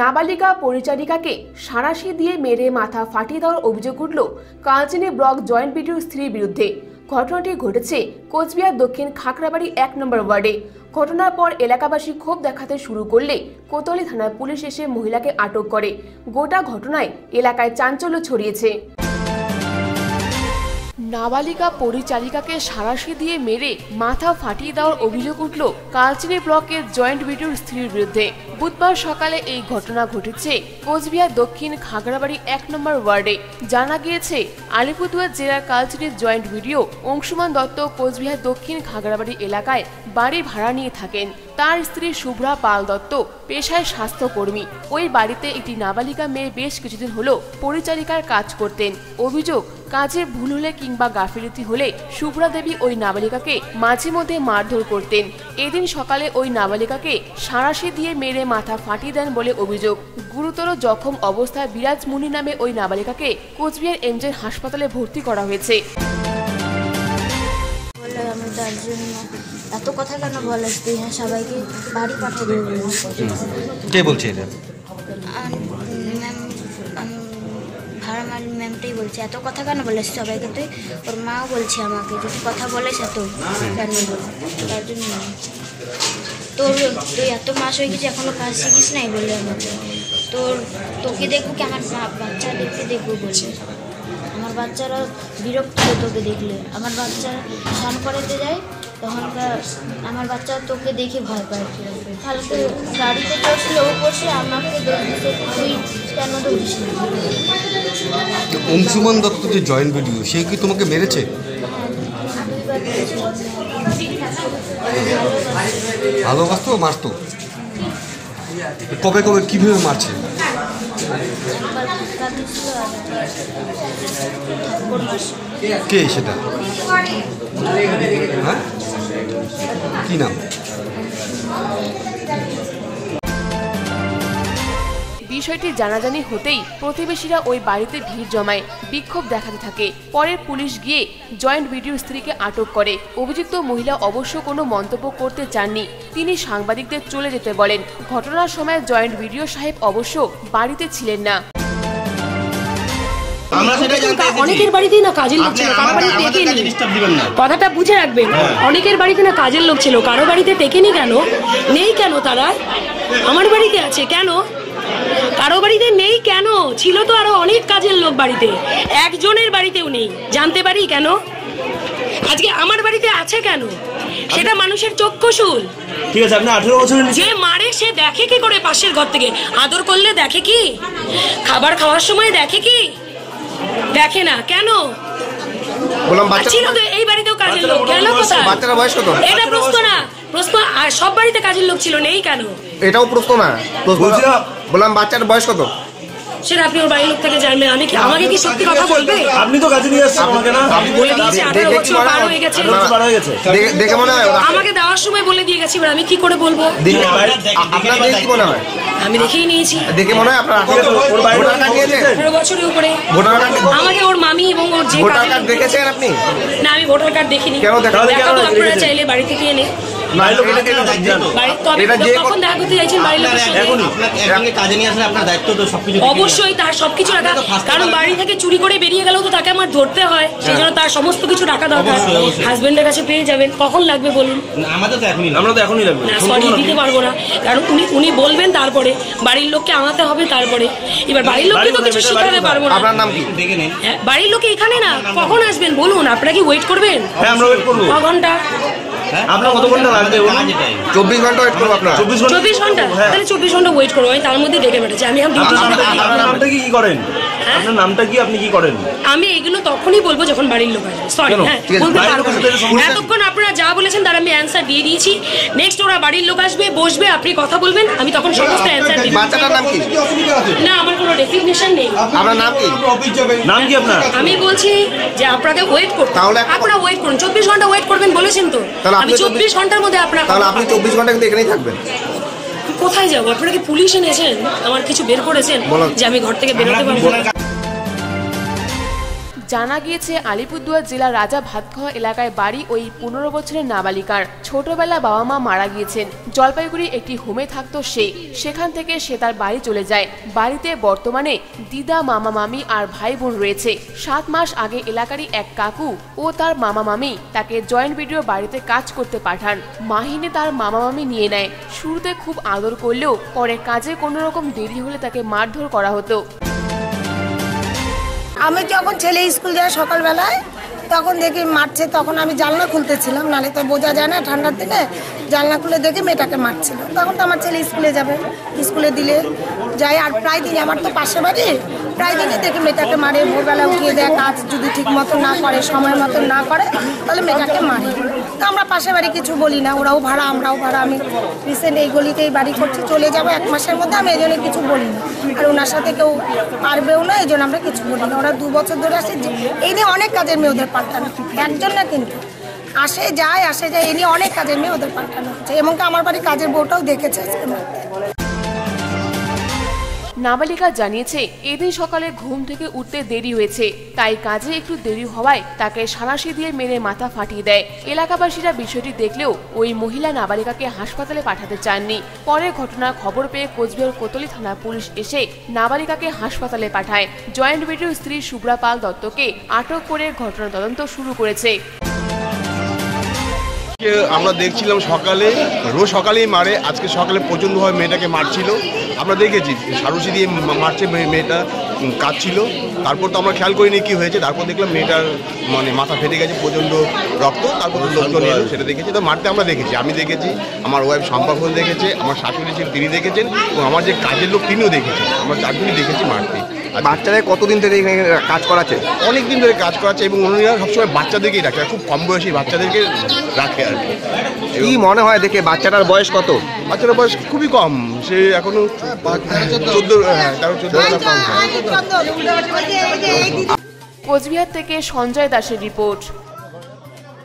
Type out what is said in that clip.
নাবালিকা পরিচারিকাকে সাঁড়াশি দিয়ে মেরে মাথা ফাটিয়ে দেওয়ার অভিযোগ উঠল কালচিনি ব্লক জয়েন্ট বিডিওর স্ত্রীর বিরুদ্ধে। ঘটনাটি ঘটেছে কোচবিহার দক্ষিণ খাকড়াবাড়ি এক নম্বর ওয়ার্ডে। ঘটনার পর এলাকাবাসী ক্ষোভ দেখাতে শুরু করলে কোতলি থানার পুলিশ এসে মহিলাকে আটক করে। গোটা ঘটনায় এলাকায় চাঞ্চল্য ছড়িয়েছে। নাবালিকা পরিচারিকাকে সাঁড়াশি দিয়ে মেরে মাথা ফাটিয়ে দেওয়ার অভিযোগ উঠল কালচিনি ব্লকের জয়েন্ট বিডিওর স্ত্রীর বিরুদ্ধে। বুধবার সকালে এই ঘটনা ঘটেছে কোচবিহার দক্ষিণ খাগড়াবাড়ি এক নম্বর ওয়ার্ডে। জানা গিয়েছে, আলিপুরদুয়ার জেলার কালচিনির জয়েন্ট বিডিও অংশুমান দত্ত কোচবিহার দক্ষিণ খাগড়াবাড়ি এলাকায় বাড়ি ভাড়া নিয়ে থাকেন। তার স্ত্রী শুভ্রা পাল দত্ত পেশায় স্বাস্থ্যকর্মী। ওই বাড়িতে একটি নাবালিকা মেয়ে বেশ কিছুদিন হলো পরিচারিকার কাজ করতেন। অভিযোগ কাজে ভুল হলে কিংবা গাফিলতি হলে শুভ্রা দেবী ওই নাবালিকাকে মাঝে মধ্যে মারধর করতেন। এদিন সকালে ওই নাবালিকাকে সাঁড়াশি দিয়ে মেরে মাথা ফাটিয়ে দেন বলে অভিযোগ। গুরুতর জখম অবস্থায় বিরাজ মুনি নামে ওই নাবালিকাকে কোচবিহার এমজে হাসপাতালে ভর্তি করা হয়েছে। এত কথা কেন বলে তুই হ্যাঁ সবাইকে বাড়ি পাঠিয়ে দেবো। কে বলছে এটা? ম্যাম ম্যামটাই বলছে। এত কথা কেন বলিস সবাইকে? তুই ওর মাও বলছে আমাকে যে তুই কথা বলিস এত কেন? তার জন্য। তোর তুই এত মাস হয়ে গেছে এখনও কাজ শিখিস নাই বলে আমাকে। তোর তোকে দেখব কি আমার বাচ্চা দেখতে দেখব বলে? আমার বাচ্চারা বিরক্ত হয় তোকে দেখলে। আমার বাচ্চা স্নান করাতে যায় তখন আমার বাচ্চা তোকে দেখে ভয় পায়। কালকে গাড়িতে চড়ছিল ও বসে আমাকে তুই কেন অংশুমান দত্ত যে জয়েন্ট ভিডিও সে কি তোমাকে মেরেছে। ভালোবাসতো মারতো? কবে কবে কীভাবে মারছে? একবার কে সেটা? হ্যাঁ? কি নাম? বিষয়টি জানাজানি হতেই প্রতিবেশীরা ওই বাড়িতে ভিড় জমায়, বিক্ষোভ দেখাতে থাকে। পরে পুলিশ গিয়ে জয়েন্ট ভিডিও স্ত্রীকে আটক করে। অভিযুক্ত মহিলা অবশ্য কোনো মন্তব্য করতে চাননি। তিনি সাংবাদিকদের চলে যেতে বলেন। ঘটনার সময় জয়েন্ট ভিডিও সাহেব অবশ্য বাড়িতে ছিলেন না। আমরা সেটাই জানতে অনেকের বাড়িতেই না কাজের লোক ছিল কারও বাড়িতে টেকেনি কাছে disturb দিবেন না। কথাটা বুঝে রাখবেন অনেকের বাড়িতে না কাজের লোক ছিল কারও বাড়িতে টেকেনি কেন? নেই কেন তারা? আমার বাড়িতে আছে কেন? কারও বাড়িতে নেই কেন? ছিল তো আরও অনেক কাজের লোক বাড়িতে একজনের বাড়িতেও নেই। জানতে পারি কেন? আজকে আমার বাড়িতে আছে কেন? সেটা মানুষের চক্ষুশুল ঠিক আছে আপনি আঠেরো বছরের নিচে যে মারে সে দেখে কি করে পাশের ঘর থেকে? আদর করলে দেখে কি? খাবার খাওয়ার সময় দেখে কি? দেখে না কেন? বললাম বাচ্চা ছিল তো এই বাড়িতেও কাজের লোক। কেন কোথায়? বাচ্চারা বয়স কত? এটা প্রশ্ন না প্রশ্ন আর সব বাড়িতে কাজের লোক ছিল নেই কেন? এটাও প্রশ্ন না। বললাম বাচ্চার বয়স কত? সেটা আপনি ওর বাড়ির লোক থেকে জানবেন আমি কি আমাকে কি সত্যি কথা বলবে? আপনি তো কাজে নিয়ে আসছেন আমাকে না? আমি বলে দিয়েছি আঠারো বছর পার হয়ে গেছে। পার হয়ে গেছে। দেখে- মনে হয় আমাকে দেওয়ার সময় বলে দিয়ে গেছি এবার আমি কি করে বলব? আপনার দেখে- কি মনে হয়? আমি দেখেই নিয়েছি। দেখে মনে হয় আপনার ভোটার কার্ড নিয়েছেন? আঠারো বছরের উপরে। ভোটার কার্ড আমাকে ওর মামি এবং ওর যে ভোটার কার্ড দেখেছেন আপনি? না আমি ভোটার কার্ড দেখিনি। কেন দেখাবো আপনারা? চাইলে বাড়ি থেকে এনে। বাইরের অবশ্যই তার সবকিছু রাখা। কারণ বাড়ি থেকে চুরি করে বেরিয়ে গেলেও তো তাকে আমার ধরতে হয়। সেই জন্য তার সমস্ত কিছু রাখা দরকার। হাজবেন্ডের কাছে পেয়ে যাবেন। কখন লাগবে বলুন? আমাদের তো এখনই আমরা তো এখনই লাগবে। না সরি দিতে পারব না। কারণ উনি উনি বলবেন তারপরে। বাড়ির লোককে আনাতে হবে তারপরে। এবার বাড়ির লোককে তো কিছু? শিখাতে পারব না। আপনার নাম কি? দেখে নিন। হ্যাঁ, বাড়ির লোকে এখানে না। কখন আসবেন? বলুন আপনারা কি ওয়েট করবেন? হ্যাঁ আমরা ওয়েট করব। ক ঘণ্টা? হ্যাঁ? আপনার কত ঘণ্টা লাগবে বলুন? কাজ এটাই। চব্বিশ ঘণ্টা ওয়েট করব আপনার। চব্বিশ ঘণ্টা? চব্বিশ ঘণ্টা? তাহলে চব্বিশ ঘণ্টা ওয়েট করব আমি তার মধ্যে ডেকে বেড়েছি আমি এখন আপনার নামটা কি- আপনার নামটা কি কি করেন? আপনার নামটা কি আপনি কি করেন? আমি এগুলো তখনই বলব যখন বাড়ির লোক আসবে। সরি হ্যাঁ বলতে পারব এতক্ষণ আপনারা যা বলেছেন তার আমি অ্যান্সার দিয়ে দিয়েছি। নেক্সট ওরা বাড়ির লোক আসবে বসবে আপনি কথা বলবেন আমি তখন সমস্ত অ্যান্সার দিব বাচ্চাটার নাম কি? না আমার কোনো ডেফিনেশন নেই। আপনার নাম কি? নাম কি আপনার? আমি বলছি যে আপনাকে ওয়েট করতে আপনারা ওয়েট করুন। চব্বিশ ঘণ্টা ওয়েট করবেন বলেছেন তো? আমি আপনি চব্বিশ ঘণ্টার মধ্যে আপনার তাহলে আপনি চব্বিশ ঘণ্টা কিন্তু এখানেই থাকবেন। কোথায় যাব? আপনারা কি পুলিশ এনেছেন? আমার কিছু বের করেছেন? যে আমি ঘর থেকে বেরোতে পারব? না? জানা গিয়েছে, আলিপুরদুয়ার জেলার রাজা ভাতখাওয়া এলাকায় বাড়ি ওই পনেরো বছরের নাবালিকার। ছোটবেলা বাবা মা মারা গিয়েছেন। জলপাইগুড়ি একটি হোমে থাকতো সে। সেখান থেকে সে তার বাড়ি চলে যায়। বাড়িতে বর্তমানে দিদা, মামা, মামি আর ভাই বোন রয়েছে। সাত মাস আগে এলাকারই এক কাকু ও তার মামা, মামি তাকে জয়েন্ট ভিডিও বাড়িতে কাজ করতে পাঠান। মাহিনে তার মামা, মামি নিয়ে নেয়। শুরুতে খুব আদর করলেও পরে কাজে কোনো রকম দেরি হলে তাকে মারধর করা হতো। আমি যখন ছেলে স্কুল যায় সকালবেলায়, তখন দেখি মারছে, তখন আমি জানলা খুলতেছিলাম নালে তো বোঝা যায় না ঠান্ডার দিনে, জানলা খুলে দেখি মেয়েটাকে মারছিল। তখন তো আমার ছেলে স্কুলে যাবে, স্কুলে দিলে যাই, আর প্রায় দিন আমার তো পাশে বাড়ি প্রায় দিনই দেখি মেয়েটাকে মারে, ভোরবেলা উঠিয়ে দেয়, কাজ যদি ঠিক মতো না করে, সময় মতো না করে, তাহলে মেয়েটাকে মারে। তো আমরা পাশে বাড়ি কিছু বলি না, ওরাও ভাড়া, আমরাও ভাড়া। আমি রিসেন্ট এই গলিতেই বাড়ি করছি, চলে যাব এক মাসের মধ্যে, আমি এই জন্য কিছু বলি না। আর ওনার সাথে কেউ পারবেও না, এই জন্য আমরা কিছু বলি না। ওরা দু বছর ধরে আসে এই নিয়ে অনেক কাজের মেয়ে ওদের পাল্টানো একজন না কিন্তু আসে, যায় আসে, যায়, এই নিয়ে অনেক কাজের মেয়ে ওদের পাল্টানো হচ্ছে। এবং কি আমার বাড়ি কাজের বউটাও দেখেছে। নাবালিকা জানিয়েছে, এদিন সকালে ঘুম থেকে উঠতে দেরি হয়েছে, তাই কাজে একটু দেরি হওয়ায় তাকে সাঁড়াশি দিয়ে মেরে মাথা ফাটিয়ে দেয়। এলাকাবাসীরা বিষয়টি দেখলেও ওই মহিলা নাবালিকাকে হাসপাতালে পাঠাতে চাননি। পরে ঘটনার খবর পেয়ে কোচবিহার কোতলি থানা পুলিশ এসে নাবালিকাকে হাসপাতালে পাঠায়। জয়েন্ট ভিডিও স্ত্রী শুভ্রা পাল দত্তকে আটক করে ঘটনা তদন্ত শুরু করেছে। আমরা দেখছিলাম সকালে রোজ সকালেই মারে আজকে সকালে প্রচণ্ডভাবে মেয়েটাকে মারছিল। আমরা দেখেছি সারসি দিয়ে মারছে মেয়ে- মেয়েটা কাঁদছিল। তারপর তো আমরা খেয়াল করিনি কি হয়েছে তারপর দেখলাম মেয়েটার মানে মাথা ফেটে গেছে প্রচণ্ড রক্ত তারপর লোকজন এলো সেটা দেখেছি। তো মারতে আমরা দেখেছি আমি দেখেছি আমার ওয়াইফ শম্পা দেখেছে আমার শাশুড়ি ছিল তিনি দেখেছেন এবং আমার যে কাজের লোক তিনিও দেখেছেন। আমরা চারজনই দেখেছি মারতে। আর বাচ্চারা কতদিন থেকে এখানে কাজ করাচ্ছে? অনেক দিন ধরে কাজ করাচ্ছে এবং উনিরা সবসময় বাচ্চাদেরকেই রাখে খুব কম বয়সী বাচ্চাদেরকে রাখে আর কি। কি মনে হয় দেখে বাচ্চাটার বয়স কত? বাচ্চাটার বয়স খুবই কম সে এখনও চোদ্দ হ্যাঁ তেরো চোদ্দ কম কোচবিহার থেকে সঞ্জয় দাসের রিপোর্ট।